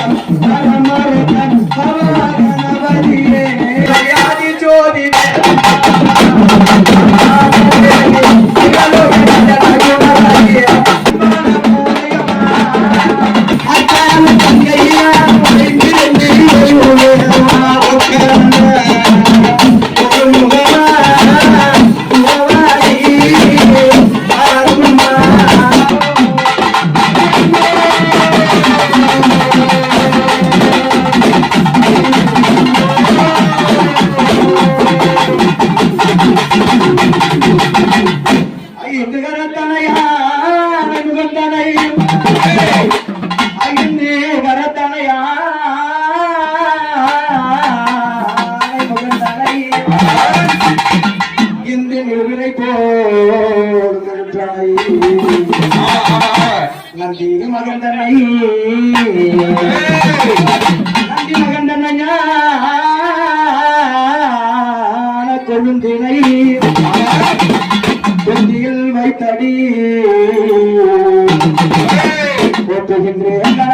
I'm மகந்தனை Nandi மகந்தனை கொழுந்தினை தொந்தியில் வைத்தடி. போற்றுகின்றேன்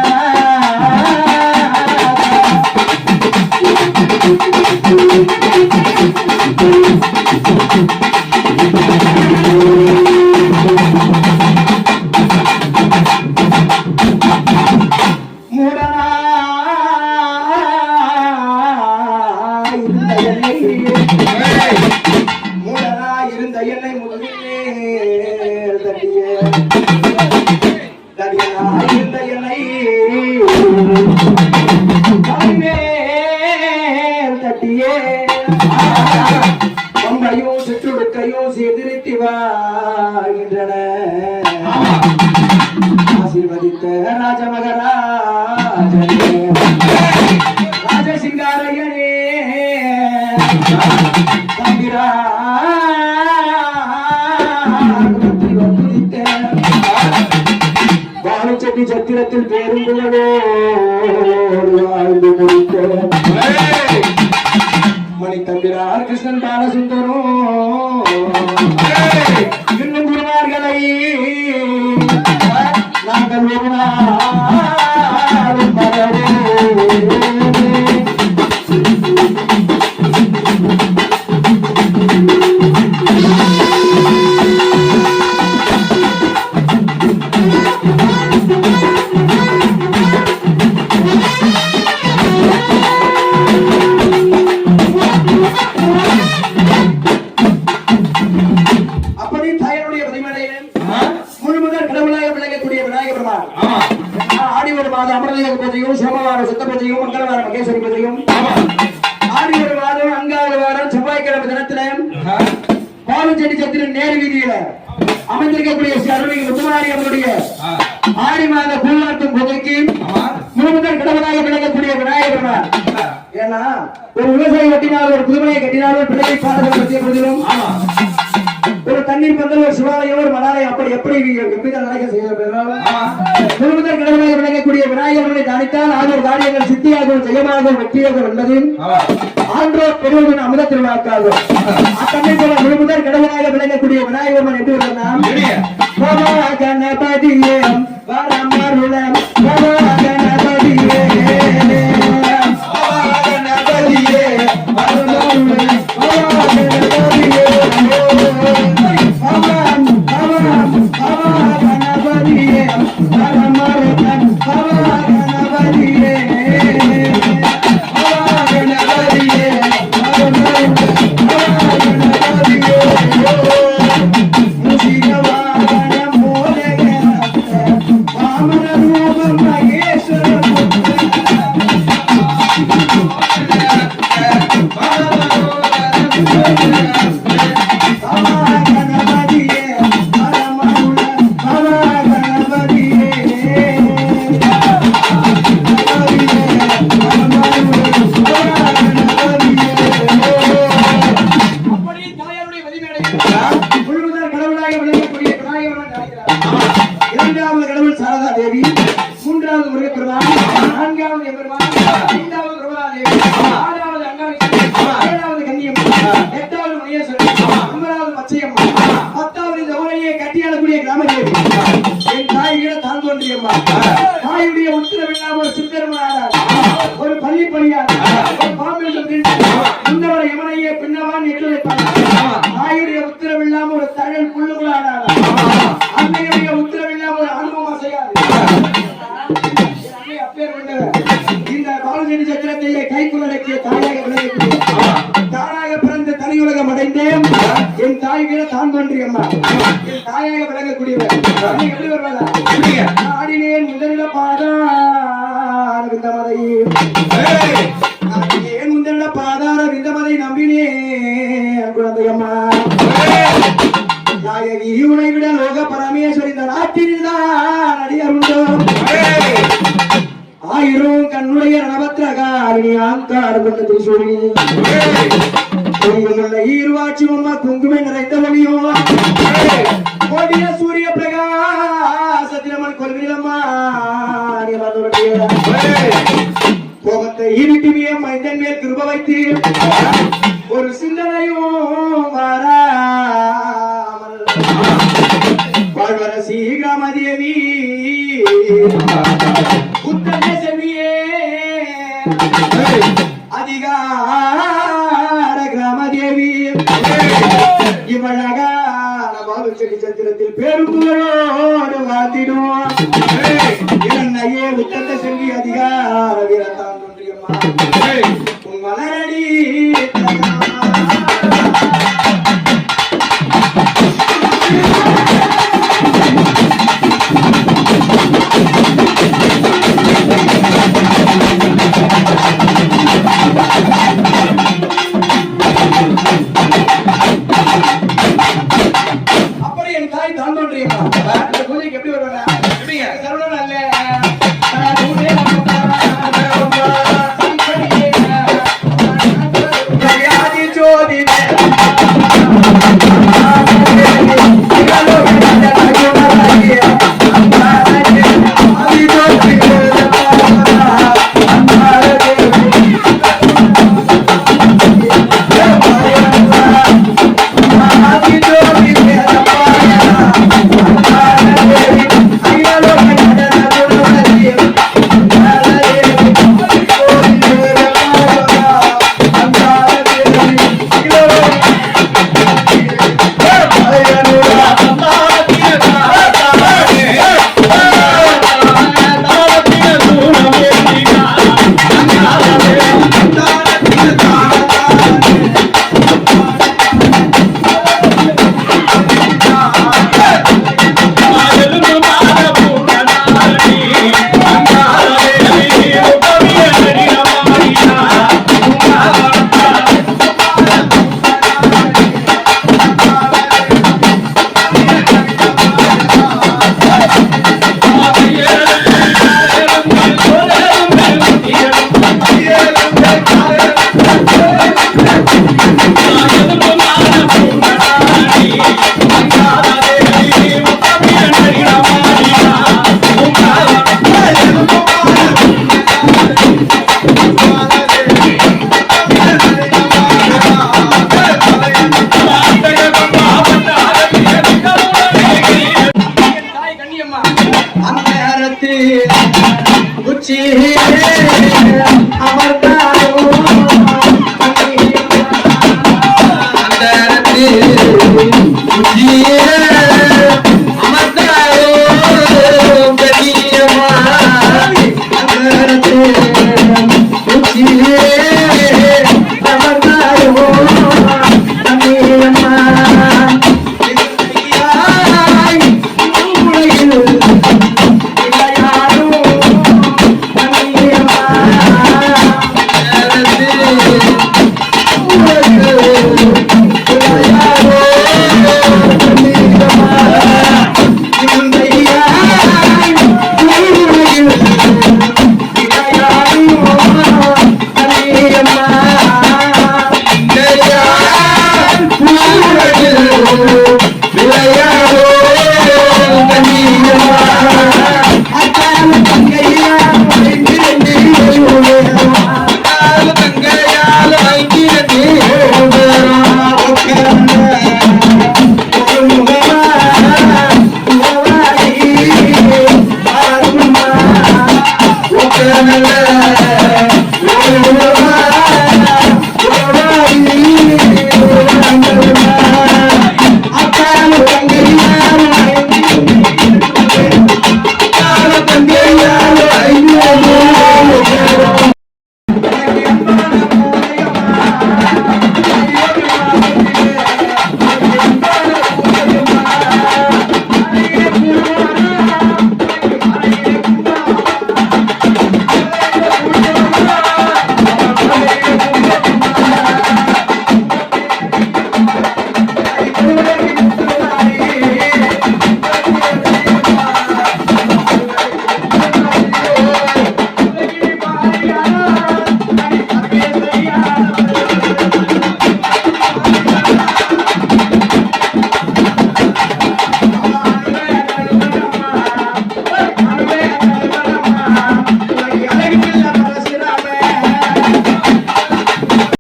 தலைமேல் தட்டியே கொம்பையும் சிற்றுடுக்கையும் சீர்திருத்தி வாழ்கின்றன. ஆசீர்வதித்த ராஜமகராஜனே ராஜசிங்காரையனே தம்பிரா சத்திரத்தில் பேருந்துகளோ வாழ்ந்து தம்பிரார் கிருஷ்ணன் பாலசுந்தரம் இன்னும் குருமார்களை நாங்கள் ஒரு மாத பூங்காட்டும் பூஜைக்கு முழுமுதல் கடவுளாக விளங்கக்கூடிய விநாயக பெருமாள். ஏன்னா ஒரு விவசாயி கட்டினாலும் ஒரு புதுமையை கட்டினாலும் பிள்ளையை பாடல் பற்றிய பொழுதிலும் ஒரு தண்ணீர் பந்தல் ஒரு சிவாலயம் ஒரு மலாலயம் அப்படி எப்படி எவ்வித நடக்க செய்யப்படுறாலும் முழுவதும் கடவுளாக விளங்கக்கூடிய விநாயகர்களை தானித்தால் ஆதோர் காரியங்கள் சித்தியாகவும் ஜெயமாகவும் வெற்றியாகவும் உள்ளது ஆன்றோர் பெருவன் அமுத திருவிழாக்காகும் அத்தன்னை போல முழுமுதல் கடவுளாக விளங்கக்கூடிய விநாயகர் எப்படி போமா கணபதியே வரமருளம். கணபதியே மதிமேடையில் முழுவதும் கடவுளாக விளங்கக்கூடிய விநாயகர் இரண்டாவது கடவுள் சாரதா தேவி மூன்றாவது முருகப்பெருமான் நான்காவது எம்பெருமான் ஐந்தாவது பிரபலா தேவி ஆறாவது அங்காளி ஏழாவது கன்னியம்மன் எட்டாவது முனியேஸ்வரன் ஒன்பதாவது பச்சையம்மன் பத்தாவது இந்த ஊரையே கட்டியாளக்கூடிய கிராம தேவி என் தாய் வீட தான் தோன்றியம்மா தாயுடைய உத்தரவில்லாம ஒரு சித்தருமானார் ஒரு பள்ளி பணியார் ஒரு பாம்பில் நான் மதைத்தேன். என் தாய் வீட தான் தோன்றிய அம்மா. என் தாயாக விளங்கக்கூடியவர். நீ எப்படி வருவாதா ஆடினேன் முதலிட பாதா. அரவிந்த ஏன் முதலிட பாதார அரவிந்த மதை நம்பினேன் குழந்தையம்மா நாயகி உனை விட லோக பரமேஸ்வரி இந்த நாட்டில் தான் அடியார் உண்டோ ஆயிரம் கண்ணுடைய நவத்திரகா அருணியாம் காடு கொண்ட குங்குமுள்ள ஈர்வாட்சியம்மா குங்குமை நிறைந்த ஒளியும். கோடிய சூரிய பிரகாசத்திலம்மன் கொள்கிறீரம்மா கோபத்தை ஈவிட்டுவிய மைந்தன் மேல் கிருப வைத்து ஒரு சிறு உங்களோடு மாத்திடுவோம் இரண்டையே விட்டத்தை செல்வி அதிகார வீரத்தான் ஒன்றியம்மா உன் மலரடி